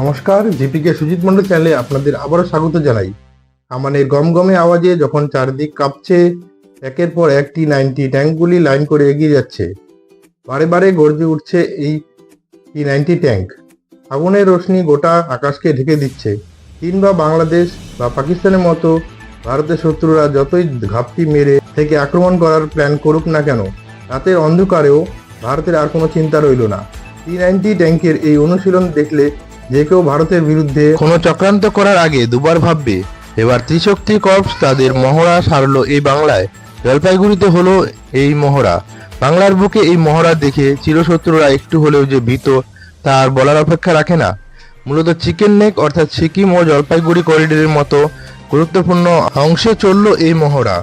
নমস্কার, জিপিকে সুজিত মন্ডল চ্যানেলে আপনাদের আবারও স্বাগত জানাই। কামানের গমগমে আওয়াজে যখন চারদিক কাঁপছে, একের পর একটি নাইনটি ট্যাঙ্কগুলি লাইন করে এগিয়ে যাচ্ছে। বারে বারে গর্জে উঠছে এই টি নাইনটি ট্যাঙ্ক। আগুনের রোশনি গোটা আকাশকে ঢেকে দিচ্ছে। চীন বা বাংলাদেশ বা পাকিস্তানের মতো ভারতের শত্রুরা যতই ঘাপটি মেরে থেকে আক্রমণ করার প্ল্যান করুক না কেন, রাতের অন্ধকারেও ভারতের আর কোনো চিন্তা রইল না। টি নাইনটি ট্যাঙ্কের এই অনুশীলন দেখলে যে কেউ ভারতের বিরুদ্ধে কোনো চক্রান্ত করার আগে দুবার ভাববে, এবার ত্রিশক্তি কর্পস তাদের মহড়া সারলো এই বাংলায়। জলপাইগুড়িতে হলো এই মহড়া। বাংলার বুকে এই মহড়া দেখে চিরশত্রুরা একটু হলেও যে ভীত, তা আর বলার অপেক্ষা রাখে না। মূলত চিকেন নেক অর্থাৎ সিকিম ও জলপাইগুড়ি করিডোরের মতো গুরুত্বপূর্ণ অংশে চলল এই মহড়া।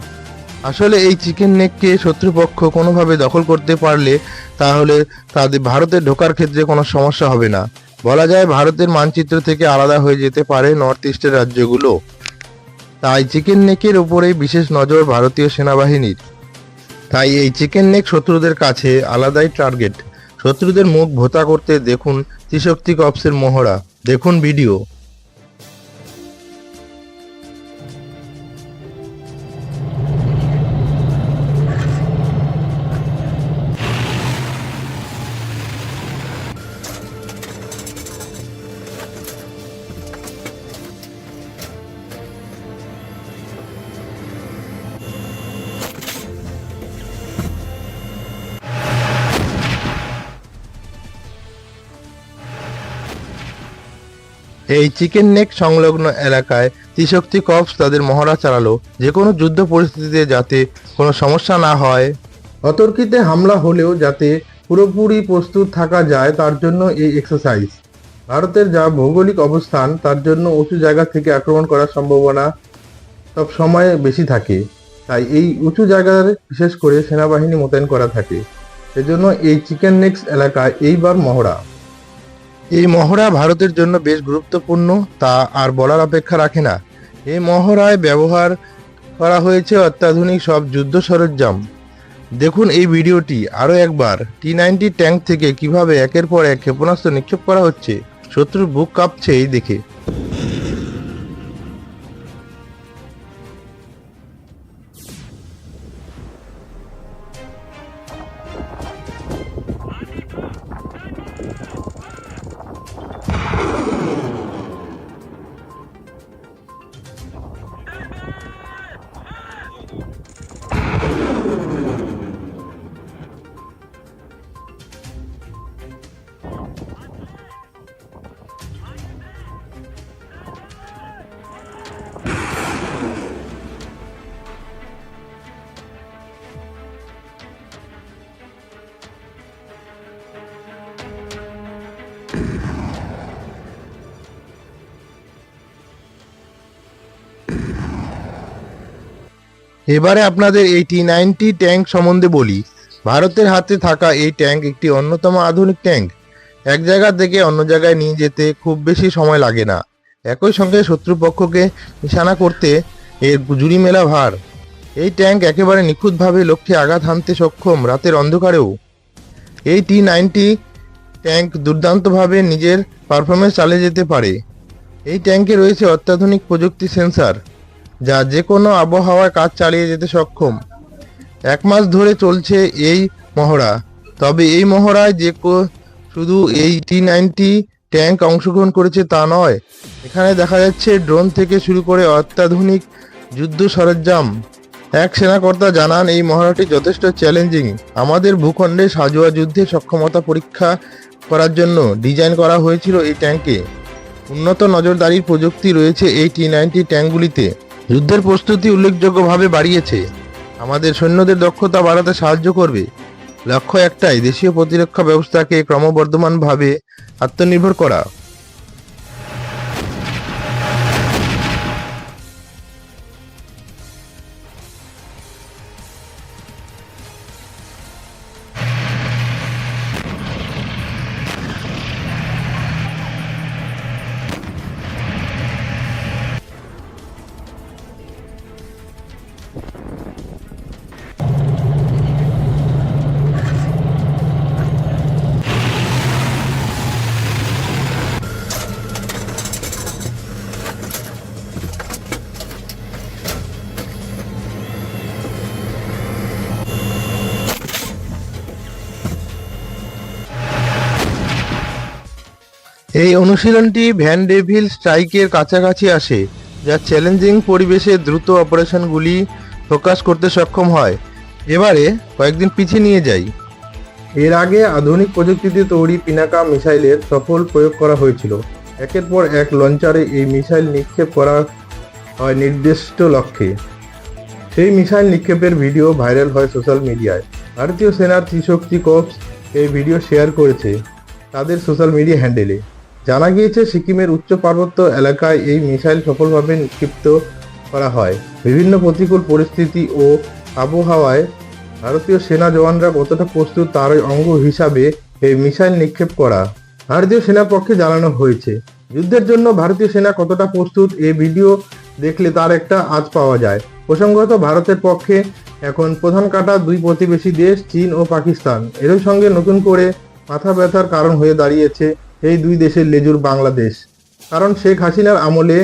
আসলে এই চিকেন নেককে শত্রুপক্ষ কোনোভাবে দখল করতে পারলে তাহলে তাদের ভারতে ঢোকার ক্ষেত্রে কোনো সমস্যা হবে না। বলা যায় ভারতের মানচিত্র থেকে আলাদা হয়ে যেতে পারে নর্থ ইস্টের রাজ্যগুলো। তাই চিকেন নেকের উপরেই বিশেষ নজর ভারতীয় সেনাবাহিনীর। তাই এই চিকেন নেক শত্রুদের কাছে আলাদাই টার্গেট। শত্রুদের মুখ ভোতা করতে দেখুন ত্রিশক্তি কপসের মহড়া দেখুন ভিডিও। এই চিকেন নেক সংলগ্ন এলাকায় ত্রিশক্তি কপস তাদের মহড়া চালালো। যে কোনো যুদ্ধ পরিস্থিতিতে যাতে কোনো সমস্যা না হয়। অতর্কিতে হামলা হলেও যাতে পুরোপুরি প্রস্তুত থাকা যায়, তার জন্য এই এক্সারসাইজ ভারতের যা ভৌগোলিক অবস্থান, তার জন্য উঁচু জায়গা থেকে আক্রমণ করার সম্ভাবনা সব সময় বেশি থাকে। তাই এই উঁচু জায়গার বিশেষ করে সেনাবাহিনী মোতায়েন করা থাকে। সেজন্য এই চিকেন নেক্স এলাকায় এইবার মহড়া। এই মহড়া ভারতের জন্য বেশ গুরুত্বপূর্ণ, তা আর বলার অপেক্ষা রাখে না। এই মহড়ায় ব্যবহার করা হয়েছে অত্যাধুনিক সব যুদ্ধ সরঞ্জাম। দেখুন এই ভিডিওটি আরও একবার। টি নাইনটি ট্যাঙ্ক থেকে কীভাবে একের পর এক ক্ষেপণাস্ত্র নিক্ষেপ করা হচ্ছে, শত্রুর বুক কাঁপছে এই দেখে। এবারে আপনাদের এই টি নাইনটি ট্যাঙ্ক সম্বন্ধে বলি। ভারতের হাতে থাকা এই ট্যাঙ্ক একটি অন্যতম আধুনিক ট্যাঙ্ক। এক জায়গা থেকে অন্য জায়গায় নিয়ে যেতে খুব বেশি সময় লাগে না। একই সঙ্গে শত্রুপক্ষকে নিশানা করতে এর জুড়ি মেলা ভার। এই ট্যাঙ্ক একেবারে নিখুঁতভাবে লক্ষ্যে আঘাত হানতে সক্ষম রাতের অন্ধকারেও। এই টি নাইনটি ট্যাঙ্ক দুর্দান্তভাবে নিজের পারফরমেন্স চালিয়ে যেতে পারে। এই ট্যাঙ্কে রয়েছে অত্যাধুনিক প্রযুক্তি সেন্সার। যা যে কোনো আবহাওয়ায় কাজ চালিয়ে যেতে সক্ষম। এক মাস ধরে চলছে এই মহড়া। তবে এই মহড়ায় যে শুধু এই টি নাইনটি ট্যাঙ্ক অংশগ্রহণ করেছে তা নয়, এখানে দেখা যাচ্ছে ড্রোন থেকে শুরু করে অত্যাধুনিক যুদ্ধ সরঞ্জাম। এক সেনাকর্তা জানান, এই মহড়াটি যথেষ্ট চ্যালেঞ্জিং আমাদের ভূখণ্ডে সাজোয়া যুদ্ধে সক্ষমতা পরীক্ষা করার জন্য ডিজাইন করা হয়েছিল এই ট্যাঙ্কে উন্নত নজরদারির প্রযুক্তি রয়েছে এই টি নাইনটি ট্যাঙ্কগুলিতে যুদ্ধের প্রস্তুতি উল্লেখযোগ্যভাবে বাড়িয়েছে। আমাদের সৈন্যদের দক্ষতা বাড়াতে সাহায্য করবে। লক্ষ্য একটাই, দেশীয় প্রতিরক্ষা ব্যবস্থাকে ক্রমবর্ধমানভাবে আত্মনির্ভর করা। এই অনুশীলনটি ভ্যান ডেভিল স্ট্রাইকের কাছাকাছি আসে, যা চ্যালেঞ্জিং পরিবেশে দ্রুত অপারেশনগুলি ফোকাস করতে সক্ষম হয়। এবারে কয়েকদিন পিছিয়ে নিয়ে যাই। এর আগে আধুনিক প্রযুক্তিতে তৈরি পিনাকা মিসাইলের সফল প্রয়োগ করা হয়েছিল। একের পর এক লঞ্চারে এই মিসাইল নিক্ষেপ করা হয় নির্দিষ্ট লক্ষ্যে। সেই মিসাইল নিক্ষেপের ভিডিও ভাইরাল হয় সোশ্যাল মিডিয়ায়। ভারতীয় সেনার ত্রিশক্তি কর্পস এই ভিডিও শেয়ার করেছে তাদের সোশ্যাল মিডিয়া হ্যান্ডেলে। জানা গিয়েছে, সিকিমের উচ্চ পার্বত্য এলাকায় এই মিসাইল সফলভাবে নিক্ষিপ্ত করা হয়। বিভিন্ন প্রতিকূল পরিস্থিতি ও আবহাওয়ায় ভারতীয় সেনা জওয়ানরা কতটা প্রস্তুত তার অঙ্গ হিসাবে এই মিসাইল নিক্ষেপ করা ভারতীয় সেনা পক্ষে জানানো হয়েছে। যুদ্ধের জন্য ভারতীয় সেনা কতটা প্রস্তুত এই ভিডিও দেখলে তার একটা আজ পাওয়া যায়। প্রসঙ্গত, ভারতের পক্ষে এখন প্রধান কাটা দুই প্রতিবেশী দেশ, চীন ও পাকিস্তান। এর সঙ্গে নতুন করে মাথা ব্যথার কারণ হয়ে দাঁড়িয়েছে এই দুই দেশের লেজুর বাংলাদেশ। কারণ শেখ হাসিনার আমলে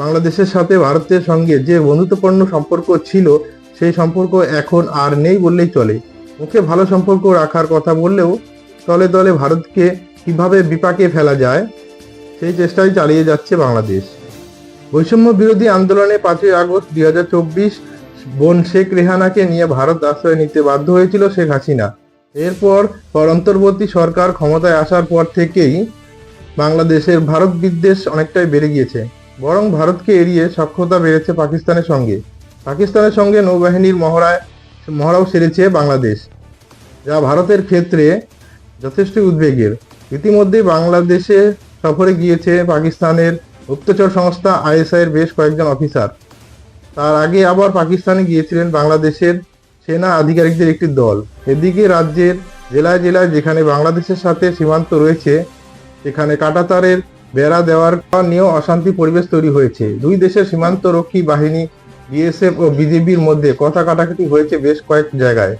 বাংলাদেশের সাথে ভারতের সঙ্গে যে বন্ধুত্বপূর্ণ সম্পর্ক ছিল, সেই সম্পর্ক এখন আর নেই বললেই চলে। মুখে ভালো সম্পর্ক রাখার কথা বললেও তলে তলে ভারতকে কীভাবে বিপাকে ফেলা যায়, সেই চেষ্টাই চালিয়ে যাচ্ছে বাংলাদেশ। বৈষম্য বিরোধী আন্দোলনে পাঁচই আগস্ট দুই হাজার চব্বিশ বোন শেখ রেহানাকে নিয়ে ভারত আশ্রয় নিতে বাধ্য হয়েছিল শেখ হাসিনা। এরপর পর অন্তর্বর্তী সরকার ক্ষমতায় আসার পর থেকেই বাংলাদেশের ভারত বিদ্বেষ অনেকটাই বেড়ে গিয়েছে। বরং ভারতকে এড়িয়ে সক্ষতা বেড়েছে পাকিস্তানের সঙ্গে। পাকিস্তানের সঙ্গে নৌবাহিনীর মহড়ায়, মহড়াও সেরেছে বাংলাদেশ, যা ভারতের ক্ষেত্রে যথেষ্ট উদ্বেগের। ইতিমধ্যেই বাংলাদেশে সফরে গিয়েছে পাকিস্তানের গুপ্তচর সংস্থা আইএসআই এর বেশ কয়েকজন অফিসার। তার আগে আবার পাকিস্তানে গিয়েছিলেন বাংলাদেশের সেনা আধিকারিকদের একটি দল। এদিকে রাজ্যের জেলায় জেলায় যেখানে বাংলাদেশের সাথে সীমান্ত রয়েছে, সেখানে কাটাতারের বেড়া দেওয়ার নিয়েও অশান্তি পরিবেশ তৈরি হয়েছে। দুই দেশের সীমান্ত রক্ষী বাহিনী, বিএসএফ ও বিজেপির মধ্যে কথা কাটাকাটি হয়েছে বেশ কয়েক জায়গায়।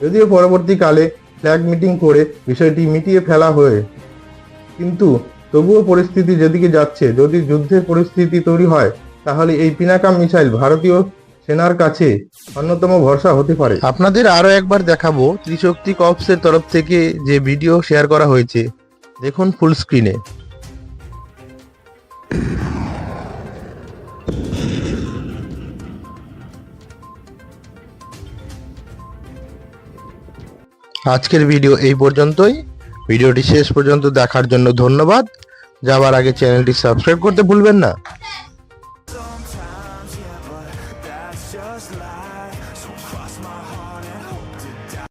যদিও পরবর্তীকালে ফ্ল্যাগ মিটিং করে বিষয়টি মিটিয়ে ফেলা হয়ে। কিন্তু তবুও পরিস্থিতি যেদিকে যাচ্ছে, যদি যুদ্ধের পরিস্থিতি তৈরি হয়, তাহলে এই পিনাকা মিসাইল ভারতীয় সেনার কাছে অন্যতম ভরসা হতে পারে। আপনাদের আরও একবার দেখাবো ত্রিশক্তি কপসের তরফ থেকে যে ভিডিও শেয়ার করা হয়েছে। দেখুন ফুল স্ক্রিনে আজকের ভিডিও এই পর্যন্তই। ভিডিওটি শেষ পর্যন্ত দেখার জন্য ধন্যবাদ। যাবার আগে চ্যানেলটি সাবস্ক্রাইব করতে ভুলবেন না।